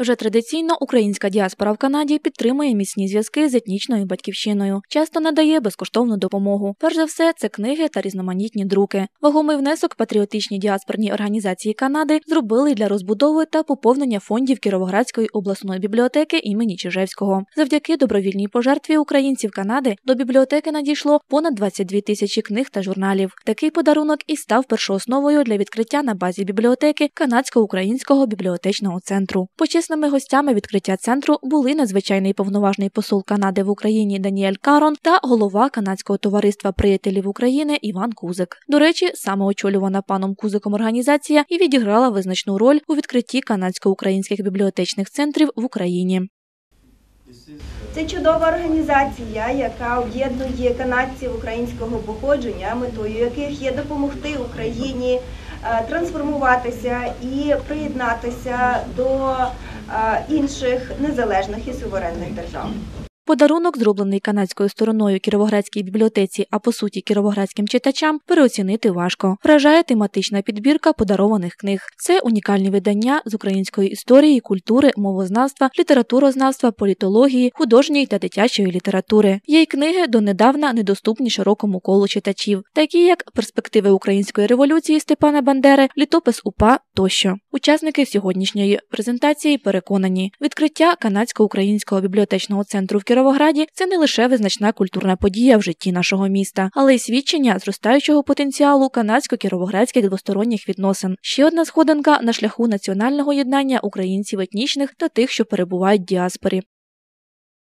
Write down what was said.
Вже традиційно українська діаспора в Канаді підтримує міцні зв'язки з етнічною батьківщиною, часто надає безкоштовну допомогу. Перш за все, це книги та різноманітні друки. Вагомий внесок патріотичні діаспорні організації Канади зробили для розбудови та поповнення фондів Кіровоградської обласної бібліотеки імені Чижевського. Завдяки добровільній пожертві українців Канади до бібліотеки надійшло понад 22 тисячі книг та журналів. Такий подарунок і став першоосновою для відкриття на базі бібліотеки канадсько-українського бібліотечного центру. Почесними гостями відкриття центру були надзвичайний повноважний посол Канади в Україні Даніель Карон та голова канадського товариства приятелів України Іван Кузик. До речі, саме очолювана паном Кузиком організація і відіграла визначну роль у відкритті канадсько-українських бібліотечних центрів в Україні. Це чудова організація, яка об'єднує канадців українського походження, метою яких є допомогти Україні е, трансформуватися і приєднатися до інших незалежних і суверенних держав. Подарунок, зроблений канадською стороною Кіровоградській бібліотеці, а по суті кіровоградським читачам, переоцінити важко. Вражає тематична підбірка подарованих книг. Це унікальні видання з української історії, культури, мовознавства, літературознавства, політології, художньої та дитячої літератури. Є й книги донедавна недоступні широкому колу читачів, такі як перспективи української революції Степана Бандери, літопис УПА тощо. Учасники сьогоднішньої презентації переконані, відкриття канадсько-українського бібліотечного центру в Кіровограді це не лише визначна культурна подія в житті нашого міста, але й свідчення зростаючого потенціалу канадсько-кіровоградських двосторонніх відносин. Ще одна сходинка на шляху національного єднання українців етнічних та тих, що перебувають в діаспорі.